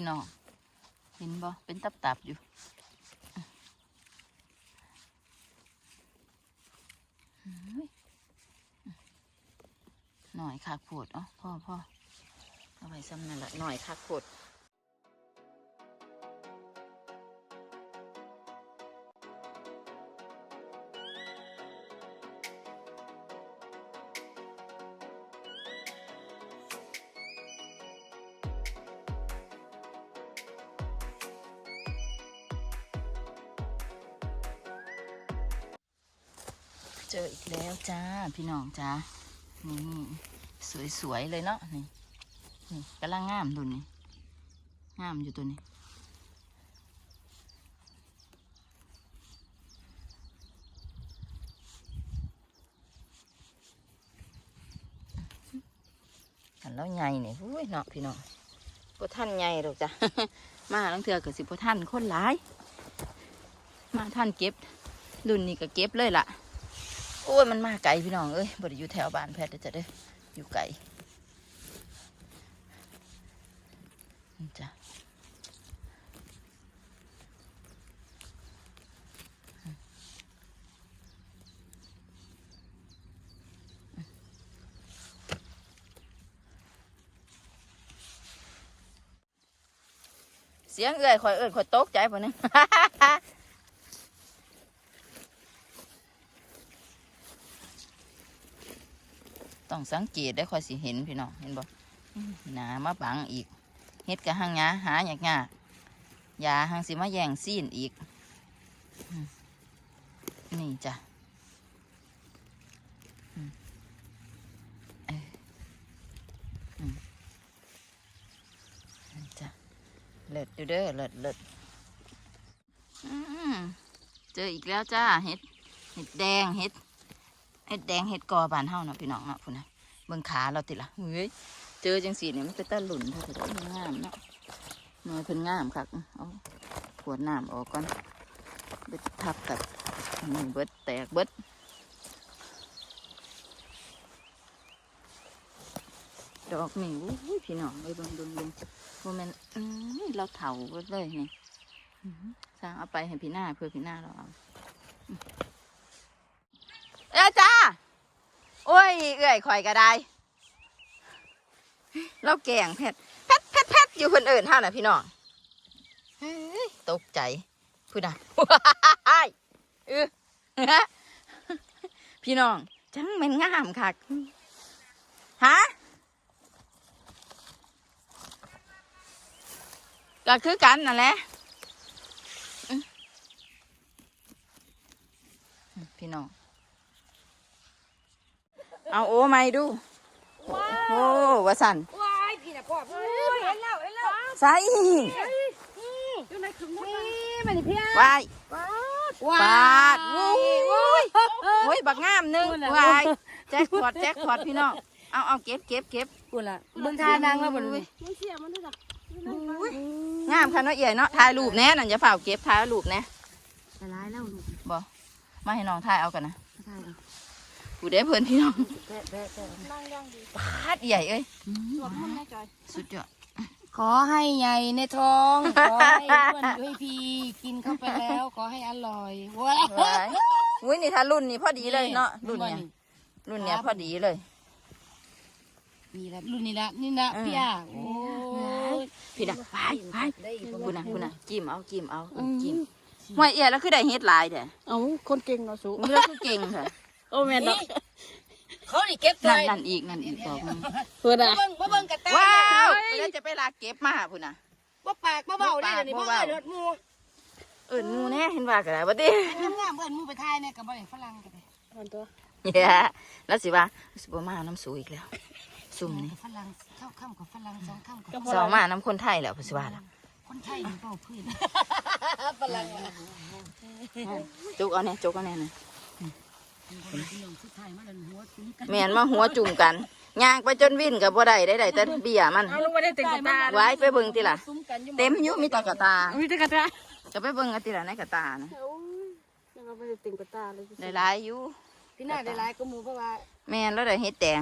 พี่น้อง เห็นบ่เป็นตับๆอยู่ หน่อยคักโพดอ๋อพ่อพ่อเอาไว้ซ้ำนั่นแหละหน่อยคักโพด เจออีกแล้วจ้าพี่น้องจ้านี่สวยๆเลยเนาะนี่นี่กำลังงามตัวนี้งามอยู่ตัวนี้กันแล้วใหญ่เนี่ยอุ้ยเนาะพี่น้องพวท่านใหญ่หรอกจ้ะ มาลังเถื่อกับสิพวท่านคนหลาย มาท่านเก็บรุ่นนี้ก็เก็บเลยล่ะ โอ้ยมันมาไกลพี่น้องเอ้ยบ่ได้อยู่แถวบ้านแพทย์จะได้ออยู่ไก่จ้ะเสียงเอื้อยคอยเอื้อยคอยตกใจปะเนี่ย ต้องสังเกตได้ค่อยสิเห็นพี่น้องเห็นบ่หนามาบังอีกเฮ็ดกะหังหยาหาอยากยากยาหังสิมาแย่งซีนอีกอืมนี่จ้ะอืมเอ้ยอืมนี่จ้ะเลิศอยู่เด้อเลิศเลิศอืมเจออีกแล้วจ้าเห็ด เห็ดแดงเห็ด เห็ดแดงเห็ดกอบานเฮาเนาะพี่น้องเนาะพุ่นนะเบิ่งขาเราติละเฮ้ยเจอจังสีเนี่ยมันเป็นตาหลุนเท่าไหร่งามเนาะน่อยเพิ่นงามคักเอาขวดน้ำออกก่อนเบิดทับกับนี่เบิดแตกเบิดดอกนี่อุ้ยพี่น้องเลยเบิ่งเบิ่งเบิ่งโมเมนอืมเราเถาเบิดเลยนี่สร้างเอาไปให้พี่หน้าเพื่อพี่หน้าเราเอาเอ้ยจ้า โอ้ย เอื่อยข่อยก็ได้เราแกงเพชรเพชรเพชรเพชรอยู่คนอื่นเท่าน่ะพี่น้องตกใจพูดนะเออพี่น้อง จังแมันงามคักฮะก็คือกันนั่นแหละพี่น้อง เอาโอ้ไม่ดู โอ้วาสันว้ายพี่น่ะพ่อเฮ้ยเห็นแล้วเห็นแล้วใส่อยู่ในขึงนี่มาดิพี่วายว้าปาดวุ้ยโอ้ยบักงามหนึงวายแจ็คพอตแจ็คพอตพี่น้องเอาเอาเก็บเก็บเก็บกูล่ะเบิ่งทานางแล้วบ่อุ้รู้ยมันเสียมันด้วยจ้ะงามค่ะเนาะเอ๋ยเนาะถ่ายรูปแน่นั่นอย่าเฝ้าเก็บถ่ายรูปแน่ละลายแล้วลูกบ่มาให้น้องถ่ายเอากันนะทานเอา กูได้เพิ่นพี่น้องแปะแปะแปะปาดใหญ่เอ้ยสวดมนต์แม่จอยสุดยอดขอให้ใหญ่ในท้อง ขอให้อ้วนด้วยพี่กินเข้าไปแล้ว ขอให้อร่อยว้าวว้ายอุ้ยนี่ถ้ารุ่นนี้พอดีเลยเนาะรุ่นเนี้ยรุ่นเนี้ยพอดีเลยนี่ละรุ่นนี้ละนี่ละพี่อะโอ้ยพี่นะไปไปได้กูนะกูนะจิ้มเอาจิ้มเอาจิ้มห่วยเอ๋แล้วคือได้เฮ็ดหลายเด้อเอาคนเก่งเนาะสูมึงแล้วคือเก่งเถอะโอ้แม่นดอก เขานี่เก็บใจนั่นนั่นอีกนั่นอีกบอกมึงเพื่อนอะเบิ่งบ่เบิ่งกระต่ายว้าวเฮ้ไปยแล้วจะไปลากเก็บมาพุ่นน่ะบ่ปากบ่เบาได้เดี๋ยวนี้บ่บ่เว้าเอิ้นรถหมูเอิ้นหมูแน่เห็นว่าก็ได้บ่ติงามๆเอิ้นหมูไปทายเนี่ยก็บ่ได้ฝรั่งก็ได้อันตัวเย้แล้วสิว่าสิบ่มาน้ำสูอีกแล้วซุ่มนี่ฝรั่งเข้าค่ำกับฝรั่งสองค่ำกับสองมาน้ำคนไทยแล้วพุ่นสิว่าล่ะคนไทยนี่เว้าพื้นฝรั่งอะจุกเอาแน่จุกเอาแน่นะ พี่น้องสุดท้ายมาแล้วหัวจุ้มกันแม่นมาหัวจุ่มกันย่างไปจนวิ่นก็บ่ได้ได้ได้แต่เบี้ยมันเอาลงไปได้เต็มกระตาไว้ไปเบิ่งติล่ะซุ้มกันอยู่เต็มอยู่มีแต่กระตามีแต่กระตาก็ไปเบิ่งกันติล่ะในกระตานะโอ้ยยังเอาไปได้เต็มกระตาเลยได้หลายอยู่พี่น่าได้หลายก็หมูเพราะว่าแม่นแล้วได้เฮ็ดแดง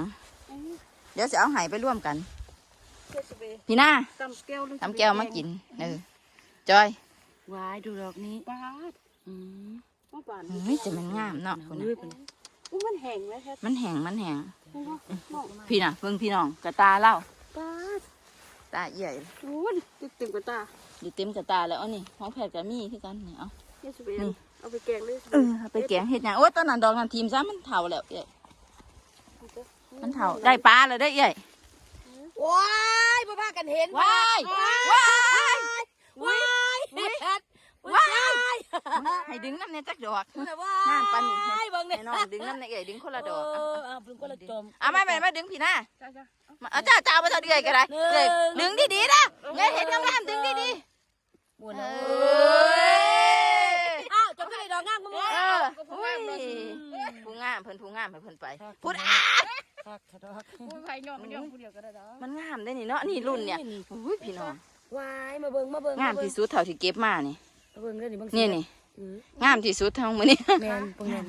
เดี๋ยวจะเอาไห้ไปร่วมกันเจ็ดสิบเอ็ดพี่หน้าตำแก้วหรือทำแก้วมากินเออจอยวายดูดอกนี้ปาดอืมว่าปาดเฮ้ยจะมันงามเนาะพุ่นเฮ้ยน่ะ อุ้ยมันแห้งแล้วแท้มันแห้งมันแห้งๆน้องพี่น่ะเพิ่งพี่น้องกระตาเล่าปาดตาใหญ่โอ้ยตึกตึงกระตาอยู่เต็มกระตาแล้วเอานี่ของแพทย์กับมี่คือกันนี่เอาเจ็ดสิบเอ็ดนี่ เอาไปแกงเลยเออเอาไปแกงเฮ็ดหยังโอ้ยตอนนั้นดอกนั้นทีมซะมันเฒ่าแล้วเอ้ยมันเฒ่าได้ปลาแล้วได้อเอ้ยว้ายบ่พากันเห็นว้ายว้ายว้ายว้ายว้าย ให้ดึงน้ำในจักดอกว้ายงานปานนี้เบิ่งให้เนี่ยน้องดึงน้ำในเอ้ยดึงคนละดอกเออะอเอาเพิ่งก็ละจมอะไม่ไม่ไม่ดึงพี่หน้าจ้าจ้ามาเอาจ้าจ้าไปเท่าเดือยก็ได้หนึ่งเลยดึงดีๆนะเงยเห็นงามๆดึงดีมวนๆเอเอออ้าวจมก็ได้ดอกงามมึงเอออุ้ยผู้งามเพิ่นผู้งามให้เพิ่นไปพูดอะคักดอกผู้ไผ่ยอมมันยอมผู้เดียวก็ได้ดอกมันงามได้นี่เนาะนี่รุ่นเนี่ยอุ้ยพี่น้องวายมาเบิ่งมาเบิ่งงามที่สุดเท่าที่เก็บมานี่มา เบิ่งเด้อนี่เบิ่งนี่นี่งามที่สุดเท่ามื้อนี้แม่นเบิ่งแม่น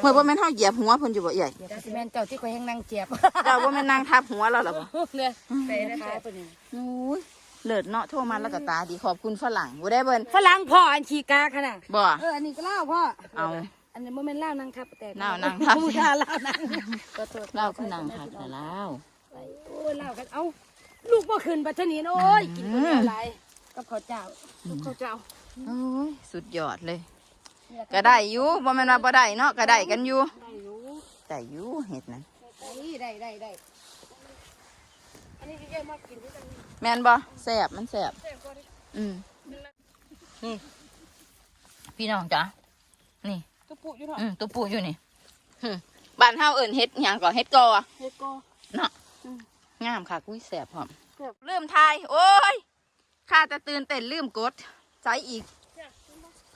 เมื่อบ่แม่นเฮาเหยียบหัวเพิ่นอยู่บ่ใหญ่จ้าสิแม่นเจ้าที่ข่อยแห้งนั่งเจียบเจ้าบ่แม่นนางทับหัวเราหรอบ่เนี่ยใส่ได้ค่ะตัวนี้โอ้ยเลิศเนาะโทรมาแล้วก็ตาดีขอบคุณฝรั่งบ่ได้เบิ่นฝรั่งพ่ออันชีกาขนาดบ่เอออันนี้ก็เล่าพ่อเอาอันนี้บ่แม่นเล่านั่งทับแต่เล่านั่งทับผู้ชายเล่านั่งก็โทษเราคือนางทับแต่ลาวโอ้ยเล่ากันเอ้าลูกบ่ขึ้นปัทนีนโอ้ยกินคนเดียวหลายกับข้าวเจ้าลูกข้าวเจ้า โอ้ยสุดยอดเลย ก็ได้อยู่บ่แม่นว่าบ่ได้เนาะก็ได้กันอยู่ได้รู้ได้อยู่เฮ็ดนั้นได้ได้ได้ได้อันนี้ก็แย่มากกินด้วยกันแม่นบ่แซ่บมันแซ่บแซ่บกว่าดิอืมนี่พี่น้องจ้ะนี่ก็ปุอยู่เนาะอืมตัวปูอยู่นี่หึบ้านเฮาเอิ้นเฮ็ดหยังก็เฮ็ดกอเฮ็ดก็เนาะงามค่ะกุ้ยแซ่บพร้อมแซ่บลืมทายโอ้ยข้าจะตื่นเต้นลืมกด ใจอีกจ้ะ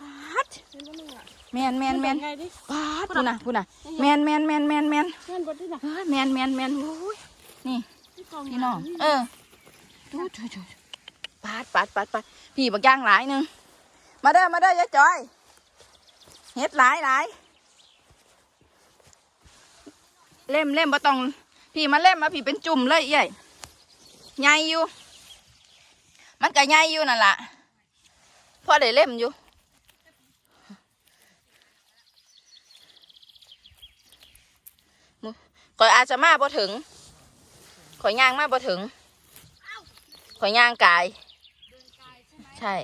ปาดเห็นบ่นึงอะแมนแมนแมนไงดิปาดพูน่ะพูน่ะแมนแมนแมนแมนแมนเห็นบ่ดิน่ะเอ้ยแมนแมนแมนโอ้ยนี่พี่น้องเออดูดูดูปาดปาดปาดปาดพี่บักย่างหลายหนึงมาเด้อมาเด้อยายจอยเฮ็ดหลายหลายเล่มเล่มบ่ต้องพี่มาเล่มมาพี่เป็นจุ่มเลยเอ้ยใหญ่อยู่ มันก็ใหญ่อยู่นั่นล่ะ พอได้เล่มอยู่ข่อยอาจจะมาบ่ถึงข่อยย่างมาบ่ถึงข่อยย่างกาย ใช่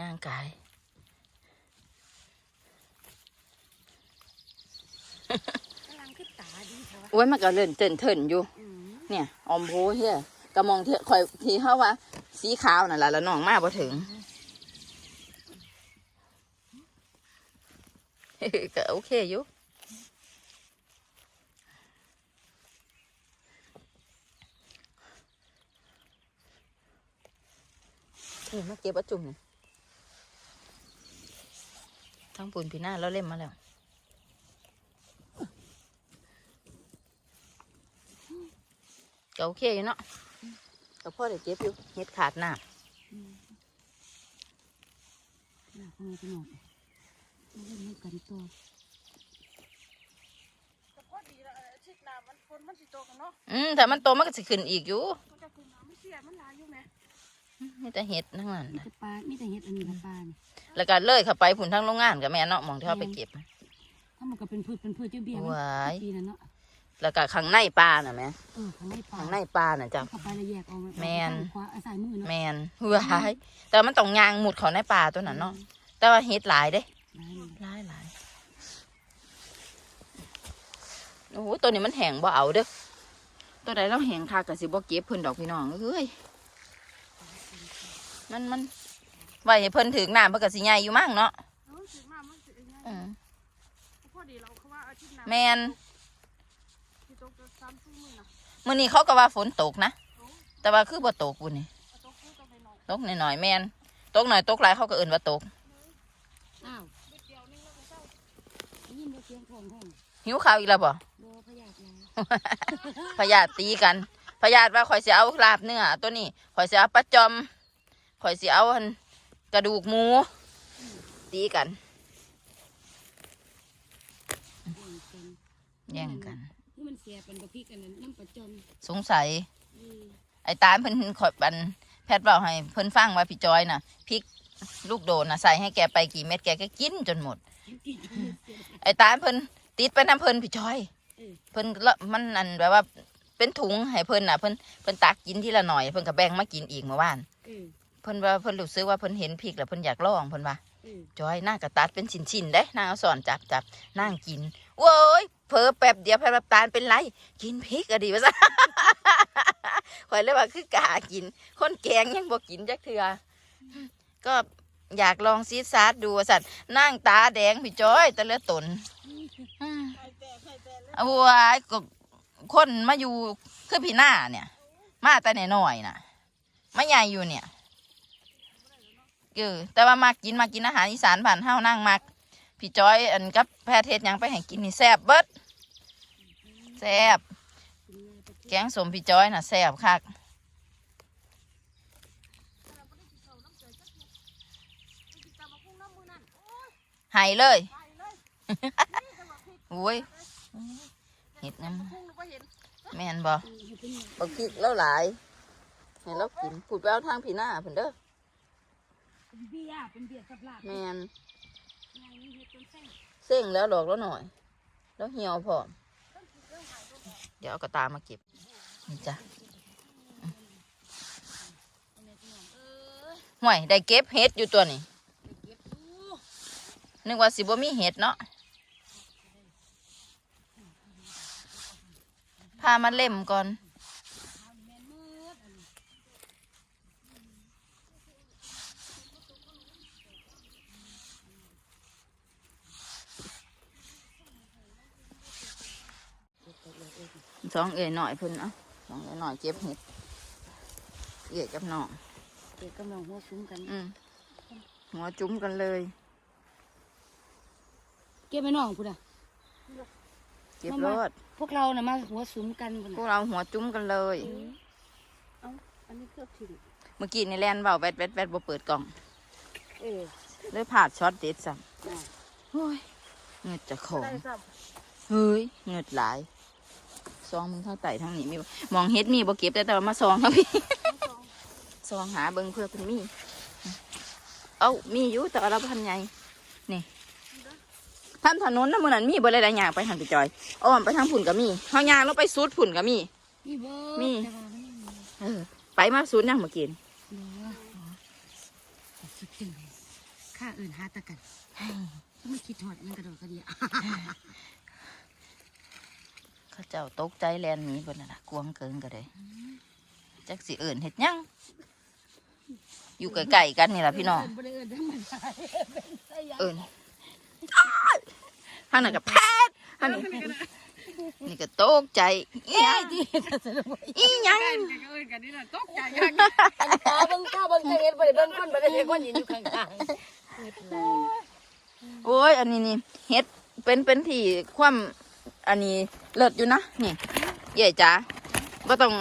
ย่างกายกำลังขึ้นตาดีเถอะโอ้ยมันก็เลิ่นเตินเถินอยู่ เนี่ยอมโพเฮียกระมองเทียข่อยทีเขาว่า สีขาวนั่นแหละแล้วน้องมาบ่ถึง ก็โอเคอยู่นี่มาเก็บประจุ่มทั้งปูนพี่หน้าแล้วเล่มมาแล้วก็โอเคอยู่เนาะก็พ่อได้เก็บอยู่เฮ็ดขาดหน้น่ะคงจะหมด เล่นให้กันตัวแต่พอดีละอาทิตย์หน้ามันฝนมันสิตกเนาะำอืมแต่มันโตมันก็สิขึ้นอีกอยู่มันจะขึ้นน้ำมันเสียมันหลายอยู่แหมมีแต่เห็ดทั้งนั้นมีน่ะแต่ปลามีแต่เห็ดอันนี้กับปลานี่แล้วก็เลยเข้าไปผุนทั้งโรงงานกับแม่เนาะหมองที่เขาไปเก็บถ้ามันก็เป็นพืชเป็นพืชเจ้าเบี้ยว้ายปีนั้นเนาะแล้วก็ข้างในปลาน่ะแม่เออข้างในปลาข้างในปลาน่ะจ้ะเข้าไปแล้วแยกออกาแม่นขวาอาศัยมือเนาะแมนว้ายแต่มันต้องยางหมุดเขาในปลาตัวนั้นเนาะแต่ว่าเห็ดหลายเด้ หลายเลยหลายหลายโอ้โหตัวนี้มันแห้งบ่เอาเด้อตัวใดเราแห้งค่ะก็สิบ่เก็บเพิ่นดอกพี่น้องเอ้ยมันมันไว้ให้เพิ่นถึงน้ำเพิ่นก็สิใหญ่อยู่มั่งเนาะเออถึงมามันสิไอ้เนี่ยอืมพอดีเราเขาว่าอาทิตย์หน้าแมนสิตกจะซ้ำซุ่มมือน่ะมื้อนี้เขาก็ว่าฝนตกนะ แต่ว่าคือบ่ตกบุญนี่เอาตกคู่ตกไปหน่อยตกหน่อยๆแมนตกหน่อยตกหลายเขาก็เอื่นว่าตกอ้าวเด็กเดียวนึงแล้วก็เศร้าได้ ยินได้เสียงของของหิวข้าวอีกแล้วบ่โบพยาธิแล้วพญาติตีกันพญาติว่าข่อยสิเอาลาบเนื้อตัวนี้ข่อยสิเอาปลาจอมข่อยสิเอาหั่นกระดูกหมู ตีกันแย่งกันที่มันเสียเป็นกระพิกกันนั้นน้ำประจอมสงสัย อืมไอ้ตาลเพิ่นขอยบันแพทย์บอกให้เพิ่นฟังว่าพี่จอยน่ะพริกลูกโดนน่ะใส่ให้แกไปกี่เม็ดแกก็กินจนหมด ไอ้ตาลเพิ่นติดไปน้ำเพิ่นพี่จอย เพิ่นละมันอันแบบว่า เป็นถุงให้เพิ่นน่ะเพิ่นเพิ่นตักกินทีละหน่อยเพิ่นก็แบ่งมากินอีกเมื่อวานอืมเพิ่นว่าเพิ่นรู้สึกว่าเพิ่นเห็นพริกแล้วเพิ่นอยากลองเพิ่นว่าอืมจอยนางก็ตัดเป็นชิ้นๆเด้นางเอาสอนจับจับนางกินโว้ยเผลอแป๊บเดียวแพบตาลเป็นไร กินพริกอะดีวะซะข่อยเลยว่าคือกากิน คนแกงยังบ่กินจักเทื่อก็ อยากลองซีดซาดดูว่าสัตว์นางตาแดงพี่จอยแต่เลือตนอืมเอาไว้ก็คนมาอยู่คือพี่หน้าเนี่ย มาแต่น้อยๆน่ะมาใหญ่อยู่เนี่ยเออแต่ว่ามากินมากินอาหารอีสานผ่านเฮานั่งมักพี่จอยอันกับแพทย์เทศยังไปให้กินนี่แซ่บเบิดแซ่บแกงสมพี่จอยน่ะแซ่บคัก หายเลยโอ้ยเห็ดน้ำแม่นบ่บักพริกแล้วหลายให้เรากินพูดไปเอาทางพี่หน้าเพิ่นเด้อเบียร์เป็นเบียร์กับลาบแม่นไงนี่เฮ็ดจนเส้นเส้งแล้วดอกแล้วหน่อย แล้วเหี่ยวพร้อมเดี๋ยวเอากระตามาเก็บนี่จ้ะอืมห่วยได้เก็บเห็ดอยู่ตัวนี้เก็บดู นึกว่าสิบ่มีเห็ดเนาะพามาเล่มก่อนแม่นมืดอันนี้สองเอ๋ยหน่อยเพิ่นเอะสองเอ๋ยหน่อยเก็บเห็ดเอ๋ยกับน้องเด็กกำลังหัวซุ้มกัน อืมหัวจุ้มกันเลย เก็บไปน้องพุ่นอะเก็บมารมาถพวกเราน่ะมาหัวซุ้มกันพุ่นพวน่ะกเราหัวจุ้มกันเลย เอ้าอันนี้เครือบถิ่นเมื่อกี้นี่แลนเบาแวดแวดแวดบ่เปิดกล่องเออเลยผ่าดช็อตเด็ดซ้น่ะำโอ้ยเงือดจะของได้ซ้เฮ้ยเงือดหลาย ซองมึงทั้งไต่ทั้งนี้มีบ่มองเฮ็ดมีบ่เก็บแต่แต่ว่ามาซองทั้งพี่ ซองหาเบิ่งเพื่อเป็นมี เอ้ามีอยู่แต่ว่าเราพันใหญ่นี่ ทำถนนนะมื้อนั้นมีบ่ได้หลายอย่างไปทางพี่จอยอ้อมไปทางผุ่นก็มีเฮาย่างลงไปสุดผุ่นก็มีำมีเบิร์ดมี แต่ว่ามันไม่มีเออ ไปมาสุดยังเมื่อกี้นี่เนื้อสุดจริงเลยข้าอื่นหาตะกันถ้าไม่คิดถอดมันกระโดดกระเดียเขาเจ้าตกใจแลนหนีเพิ่นน่ะล่ะกวงเกินก็ได้จักสิเอิ้นเฮ็ดหยังอยู่ใกล้ๆกันนี่ล่ะพี่น้องบ่ได้เอิ้นธรรมดาเป็นไสยาเอิญ ทางนั้นกับแพทย์ทางนี้นี่ก็ตกใจอีหยังอีหยังตาเบิ่งตาเบิ่งจะเห็นบ่ได้เบิ่งคนบ่ได้เห็นคนยืนอยู่ข้างๆโอ้ยอันนี้นี่เฮ็ดเป็นเป็นที่ความอันนี้เลิศอยู่นะนี่เย่จ๋าก็ต้อง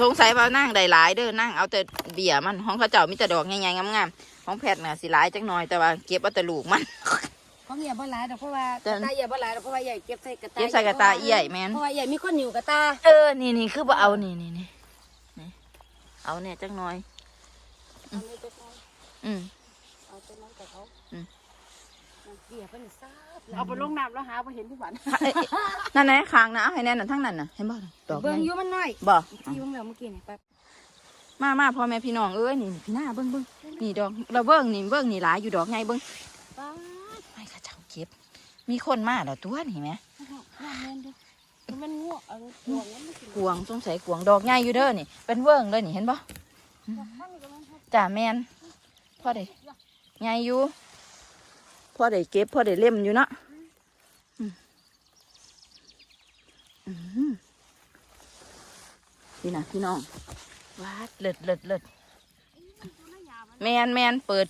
สงสัยว่านั่งได้หลายเด้อนั่งเอาแต่เบี้ยมันของเขาเจ้ามีแต่ดอกใหญ่ๆงามๆของแพทย์น่ะสิหลายจักหน่อยแต่ว่าเก็บเอาแต่ลูกมัน ของใหญ่บ่หลายดอกเพราะว่าแต่ตาใหญ่บ่หลายดอกเพราะว่าใหญ่เก็บใส่กระตาเก็บใส่กระตาใหญ่แม่นเพราะว่าใหญ่มีคนอยู่กระตาเออนี่นี่คือบ่เอานี่นี่นี่นี่เอาเนี่ยจักหน่อย เอาเลยไปเอาอืม เอาตัวนั้นกับเขาอืมเบียร์เพิ่นทราบเอาไปลงน้ำแล้วหาไปเห็นทุกวันเอ้ยเอ้ยนั่นไหนะคางนะเอาให้แน่นอนทั้งนั้นน่ะเห็นบ่ดอกเบิ่งใหอญ่ยู่มันน้อยบ่ที่เบิ่งแล้วเมื่อกี้นี่แป๊บมามาพ่อแม่พี่น้องเอ้ยนี่พี่หน้าเบิ่งเบิ่งนี่ดอกเราเบิ่งนี่เบิ่งนี่หลายอยู่ดอกไงเบิ่งป้าไม่ข้า เจ้าเก็บ มีคนมาแล้วตัวนี่แหมน้ำแม่นเด้อมันงัวเอาห่วงมันไม่กินกวงสงสัยกวงดอกใหญ่อยู่เด้อนี่ เป็นเวิ้งเลยนี่เห็นบ่ข้างนี้ก็มันจ่าแมนพ่อได้ใหญ่อยู่พ่อได้เก็บพ่อได้เล่มอยู่เนาะอืมอืมพี่น่ะพี่น้องวาดเลิศเลิศเลิศแมนแมนเปิด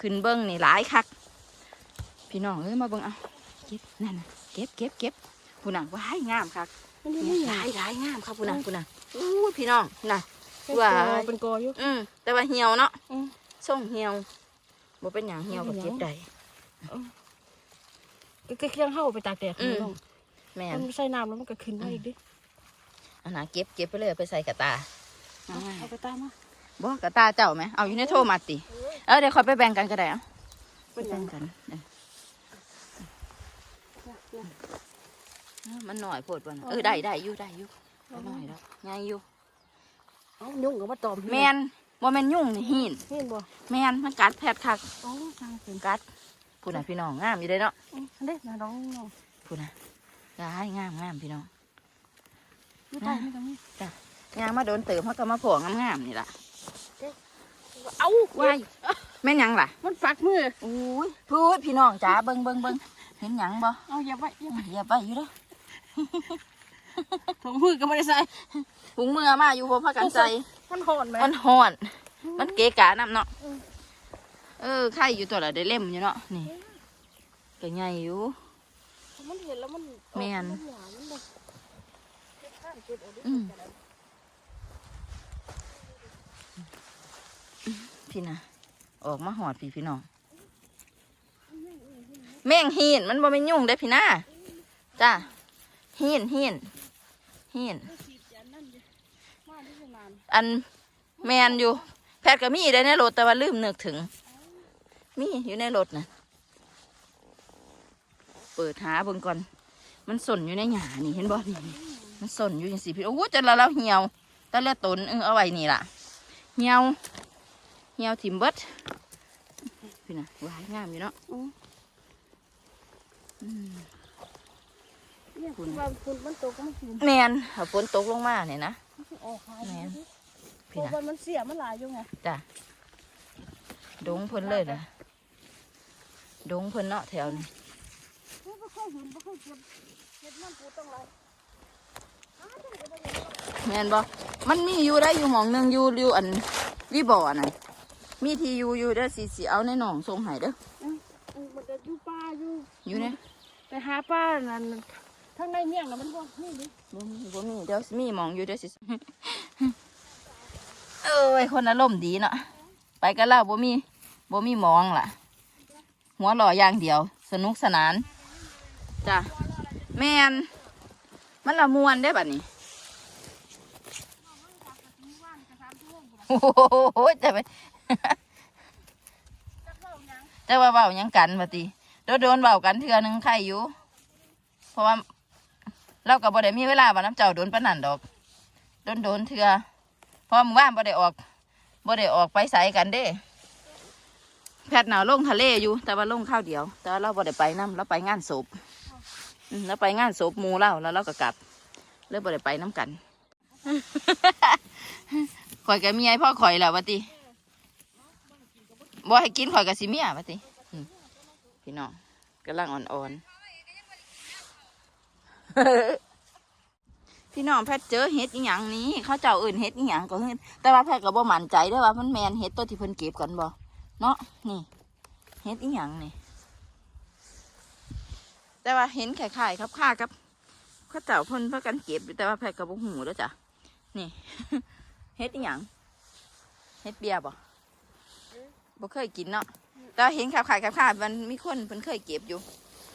ขึ้นเบิ้งนี่หลายคัก พี่น้องเอ้ยมาเบิ้งเอาเก็บนั่นน่ะเก็บเก็บเก็บผู้น่ะว้ายงามคักมันได้หไม่ใหญ่ลายหลายงามครับผู้น่ะผู้น่ะอู้พี่น้องน่ะเป็นว่ากอเป็นกออยู่อืมแต่ว่าเหี่ยวเนาะอืมส่งเหี่ยวบ่เป็นหยังเหี่ยวก็เก็บได้ก็เครื่องเข้าไปตากแดดอืมลงแม่นมันใส่น้ำแล้วมันก็ขึ้นมาอีกดิอันน่ะเก็บเก็บไปเลยเอาไปใส่กระตางามเอาไปตามมาๆบ่กระตาเจ้าไหมเอาอยู่ในโทรมาติเออเดี๋ยวคอยไปแบ่งกันก็ได้อะไปเป็นหยัแบ่งงกันเออเออ มันหน่อยโพดบ่นะเออได้ได้อยู่ได้อยู่ได้หน่อยแล้วไงอยู่เอายุ่งกับว่าตอมแมนว่าแมนยุ่งนี่หินเห็นบ่แมนมันกัดแผดคักโอ้ทางเป็นกัดพูดน่ะพี่น้องงามอยู่เด้เนาะอืมเด้มาน้องน้องพูดน่ะร้ายงามงามพี่น้องไม่ต้องไม่ต้องยางมาโดนเติมเขาก็มาโผล่งามๆนี่ล่ะเอาว้ายแม่นหยังล่ะ มันฝักมืออุ้ยพูดพี่น้องจ๋าเบิ่งเบิ่งเบิ่งเห็นหยังบ่เอาอย่าไปอย่าไปอย่าไปอยู่เด้อ ถุงมือก็ไม่ได้ใส่ถุงมือมาอยู่บ่พักกันใส่มันห่อนไหมมันฮ้อน มันเกะกะนำเนาะเออไข่อยู่ตัวละได้เล่มอยู่เนาะนี่ก็ใหญ่อยู่มันเห็นแล้วมันแม่นมันหวานมันเลยเก็บข้างเก็บเอาดิอืมพี่นะออกมาหอดพี่พี่น้องแม่งหินมันบ่เป็นยุ่งได้อพี่นาจ้า หินหินหินฉีดยานั่นดิมาที่นานอันแมนอยู่ แพทย์ก็มีได้ในรถแต่ว่าลืมนึกถึง มีอยู่ในรถนะเปิดหาเบิ่งก่อน มันสนอยู่ในหยานี่เห็นบ่นี่นี่มันสนอยู่อย่างสิพี่โอ้โหจะละเราเหี่ยวแต่ละตนเออเอาไว้นี่ล่ะเหี่ยวเหี่ยวถิ่มเบิดพี่น่ะวายงามอยู่เนาะอืมอืม เนี่ยคุณว่าคุณมันตกก็มันกินแมนถ้าฝนตกลงมาเนี่ยนะมันสิออกขายแม่นเพพี่ราะน่ะว่ามันเสียมันหลายอยู่ไงจ้ะดงเพิ่นเลยนะดงเพิ่นเนาะแถวนี้ไม่ค่อยเห็นไม่ค่อยเก็บเก็บมันปูต้องไรแม่นบ่มันมีอยู่ได้อยู่หมองหนึงอยู่อยู่อันวิบ่อน่ะมีที่อยู่อยู่เด้อสิสิเอาในหนองส่งให้เด้ออืมมันจะอยู่ป่าอยู่อยู่เนี่ยไปหาป้านั่น ทั้งในเมี่ยงนะมันบ่นี่ดิบ่มีบ่มีเดี๋ยวสิมีมองอยู่เด้อสิเอ้ยคนอารมณ์ดีเนาะไปกันแล้วบ่มีบ่มีมองล่ะ หัวหล่ออย่างเดียว สนุกสนานจ้ะแม่นมันละมวนได้อบัดนี้โอ้โหจะไปจะว่าเบายังกันบัดนี้โดนโดนเบากันเทือหนึงใครอยู่ เพราะว่า เราก็บ่ได้มีเวลาว่าน้ำเจ้าโดนปานนันดอกโดนโดนเถื่อพราะมึงว่านบ่ได้ออกบ่ได้ออกไปใส่กันเด้ แพทย์หนาวลงทะเลอยู่ แต่ว่าลงข้าวเดียว แต่ว่าเราบ่ได้ไปน้ำเราไปงานศพอืมเราไปงานศพหมูเราแล้วเราก็กลับเลยบ่ได้ไปน้ำกัน ข่อยกับเมียพ่อข่อยแหละวะติบ่ให้กินข่อยกับสิเมียวะติอืมพี่น้องกำลังอ่อนๆ พี่น้องแพทย์เจอเห็ดอีหยังนี้เขาเจ้าอื่นเห็ดอีหยังก็เห็ดแต่ว่าแพทย์ก็บ่มั่นใจเด้ว่ามันแมนเห็ดตัวที่เพิ่นเก็บกันบ่เนาะนี่เห็ดอีหยังนี่ แต่ว่าเห็นคล้ายๆครับค่ากับเขาเจ้าเพิ่นเพื่อกันเก็บแต่ว่าแพทย์ก็บ่ฮู้แล้วจ้ะนี่เฮ็ดอีหยังเฮ็ดเบียร์บ่บ่เคยกินเนาะแต่เห็นขายๆขายๆมันมีคนเพิ่นเคยเก็บอยู่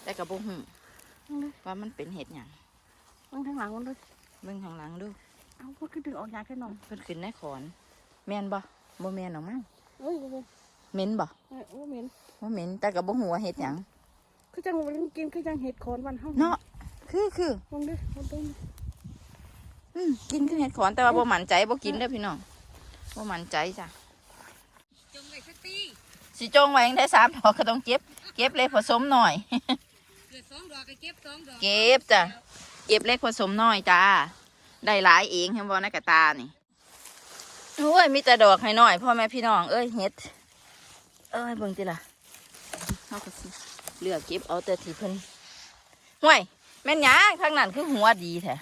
แต่ก็บ่ฮู้ ว่ามันเป็นเห็ดหยังมันข้างหลังมันเลยเบิ่งข้างหลังดูเอาพวกคือดึงออกยากแค่นอนเพิ่นขึ้นในขอน แม่นบ่บ่แม่นหรอกมั้งเอ้ยบ่เป็นเหม็นบ่เอ้ยโอ้เหม็นบ่เหม็นแต่ก็บ่ฮู้ว่าเฮ็ดหยังคือจังมันกินคือจังเห็ดโคนวันเฮาเนาะคือคือมันดิมันต้องอืมกินคือเห็ดขอนแต่ว่าบ่มั่นใจบ่กินเด้อพี่น้องบ่มั่นใจจ้ะจงไว้สักตีสิจงไว้ยังได้สามดอกก็ต้องเก็บ เก็บเล็กผสมหน่อยเกิดสองดอกก็เก็บสองดอกเก็บจ้ะเก็บเล็กผสมน้อยจ้าได้หลายเองเห็นบ่ในกระตานี่โอ้ยมีแต่ดอกให้น้อยพ่อแม่พี่น้องเอ้ยเฮ็ด เอ้ยเบิ่งติล่ะเขาก็สิเลือกเก็บเอาแต่ที่เพิ่นห่วยแม่นยังข้างนั้นคือหัวดีแท้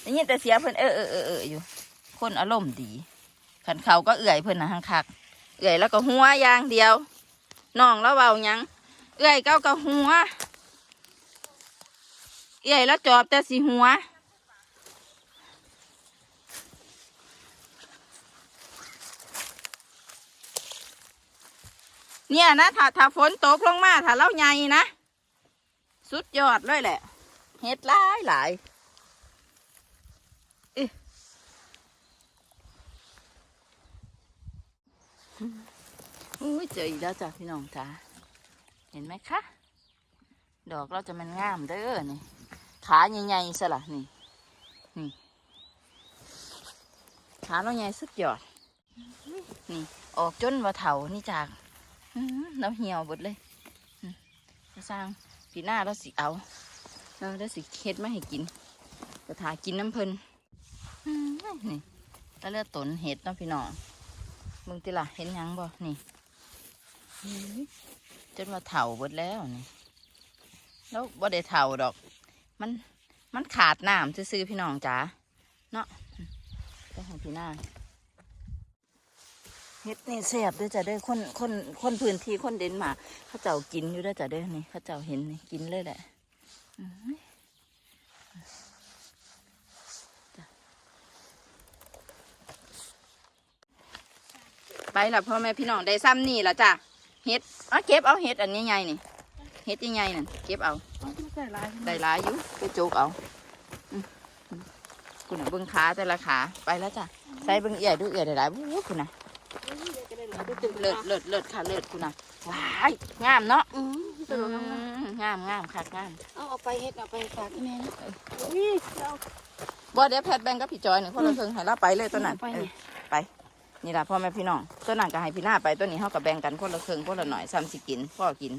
ได้ยินแต่เสียเพิ่นเออเออเออเอออยู่ คนอารมณ์ดีขันเขาก็เอื่อยเพิ่นนะหังคัก เอื่อยแล้วก็หัวอย่างเดียวน้องแล้วเบายังเอื่อยเก้าก็หัว เอื่อยแล้วจอบแต่สีหัว เนี่ยนะถ้าถ้าฝนตกลงมาถ้าเล่าใหญ่นะ สุดยอดเลยแหละ เห็ดหลายหลายอิอุ้ยเจออีกแล้วจ้ะพี่น้องจ้าเห็นไหมคะ ดอกเราจะมันงามเด้อนี่ ขาใหญ่ๆสละนี่ นี่ ขาเราใหญ่สุดยอด นี่ ออกจนว่าเถานี่จากอื้อหือน้ำเหี่ยวหมดเลยจะสร้างปีหน้าเราสิเอาเราได้สิเค็ดมาให้กินจะถากินน้ำเพลินนี่แล้วเลือดตนเห็ดเนาะพี่น้องมึงติล่ะเห็นยังบ่นี่จนว่าเถาหมดแล้วนี่แล้วบ่ได้เถาดอก มันมันขาดน้ำซื้อๆพี่น้องจ๋าเนาะไปให้พี่หน้าเฮ็ดนี่แซ่บด้วยจ้ะเด้อคนคนคนพื้นที่คนเดนมาเขาเจ้ากินอยู่ด้วยจ้ะเด้อนี่เขาเจ้าเห็นนี่กินเลยแหละอื้อหือจ้ะไปละพ่อแม่พี่น้องได้ซ้ำนี่ละจ้ะเฮ็ดเอาเก็บเอาเฮ็ดอันใหญ่ๆนี่ เฮ็ดใหญ่ๆนั่นเก็บเอาเอาไม่ใส่ลายได้หลายอยู่ไปโจกเอาอืมอืมคุณน่ะเบิ่งขาแต่ละขาไปแล้วจ้ะใส่เบิ่งเอี่ยดูเอี่ยได้หลายวู้คุณน่ะเลิศเลิศเลิศค่ะเลิศคุณน่ะว้ายงามเนาะอืมอืมงามงามค่ะงามเอาเอาไปเฮ็ดเอาไปฝากที่แม่นะนี่เอาบ่เดี๋ยวแพทย์แบ่งกับพี่จอยหนึ่งคนละครึ่งให้เราไปเลยตัวนั้นเอาไปเอเนี่อยไปนี่ล่ะพ่อแม่พี่น้องตัวนั้นก็ให้พี่หน้าไปตัวนี้เฮาก็แบ่งกันคนละครึ่งคนละหน่อยซ้ำสิกินพ่อกิน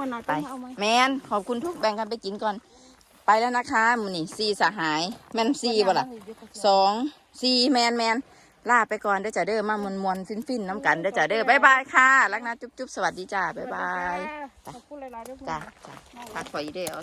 วันไหนไปต้องเอาไหมแมนขอบคุณทุกแบ่งกันไปกินก่อน ไปแล้วนะคะมื้อนี้สี่สหายแม่นสี่บ่ล่ะสองสี่แมนแมนลาไปก่อนเด้อจ้าเด้อมามวนมวนฟินฟินๆน้ำกันเด้อจ้าเด้อบ๊ายบายค่ะรักนะจุ๊บจุ๊บสวัสดีจ้าบ๊ายบายขอบคุณหลายๆด้วยจ้าจ้าพักผ่อนอีเด้อ